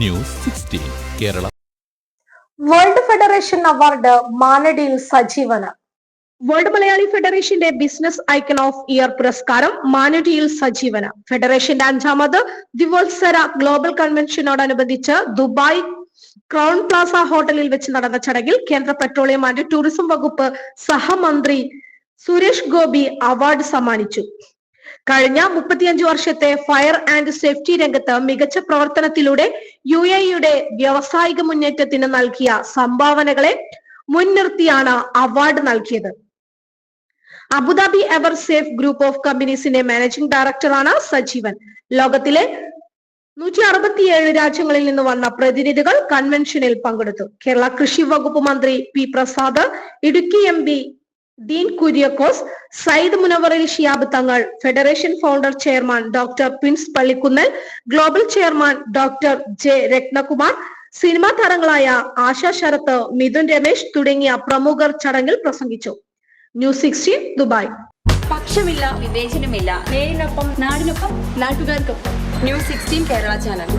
News sixteen Kerala. World federation award മാനടിയിൽ സജീവന. World Malayali ഫെഡറേഷന്റെ business icon of year പുരസ്കാരം മാനടിയിൽ സജീവന. ഫെഡറേഷന്റെ അഞ്ചാമത് ദിവോത്സര ഗ്ലോബൽ കൺവെൻഷനോടനുബന്ധിച്ച് ദുബായ് ക്രൗൺ പ്ലാസ ഹോട്ടലിൽ വെച്ച് നടന്ന ചടങ്ങിൽ കേന്ദ്ര പെട്രോളിയം ആൻഡ് ടൂറിസം വകുപ്പ് സഹമന്ത്രി സുരേഷ് ഗോപി അവാർഡ് സമ്മാനിച്ചു. കഴിഞ്ഞ മുപ്പത്തിയഞ്ച് വർഷത്തെ ഫയർ ആൻഡ് സേഫ്റ്റി രംഗത്ത് മികച്ച പ്രവർത്തനത്തിലൂടെ യു എയുടെ വ്യാവസായിക മുന്നേറ്റത്തിന് നൽകിയ സംഭാവനകളെ മുൻനിർത്തിയാണ് അവാർഡ് നൽകിയത്. Abu Dhabi Ever Safe group of കമ്പനീസിന്റെ managing ഡയറക്ടറാണ് സജീവൻ. ലോകത്തിലെ നൂറ്റി അറുപത്തിയേഴ് രാജ്യങ്ങളിൽ നിന്ന് വന്ന പ്രതിനിധികൾ കൺവെൻഷനിൽ പങ്കെടുത്തു. കേരള കൃഷി വകുപ്പ് മന്ത്രി P Prasad Idukki M P Dean Kuriakose Sayyid Munavvarali Shihab Thangal federation founder chairman doctor Prince Pallikkunnel global chairman doctor J Ratnakumar cinema താരങ്ങളായ ആശ ശരത്ത് മിഥുൻ രമേശ് തുടങ്ങിയ പ്രമുഖർ ചടങ്ങിൽ പ്രസംഗിച്ചു. News sixteen Dubai. പക്ഷമില്ല വിവേചനമില്ല. നേരിനൊപ്പം നാടിനൊപ്പം നാട്ടുകാർക്കൊപ്പം. News sixteen Kerala channel.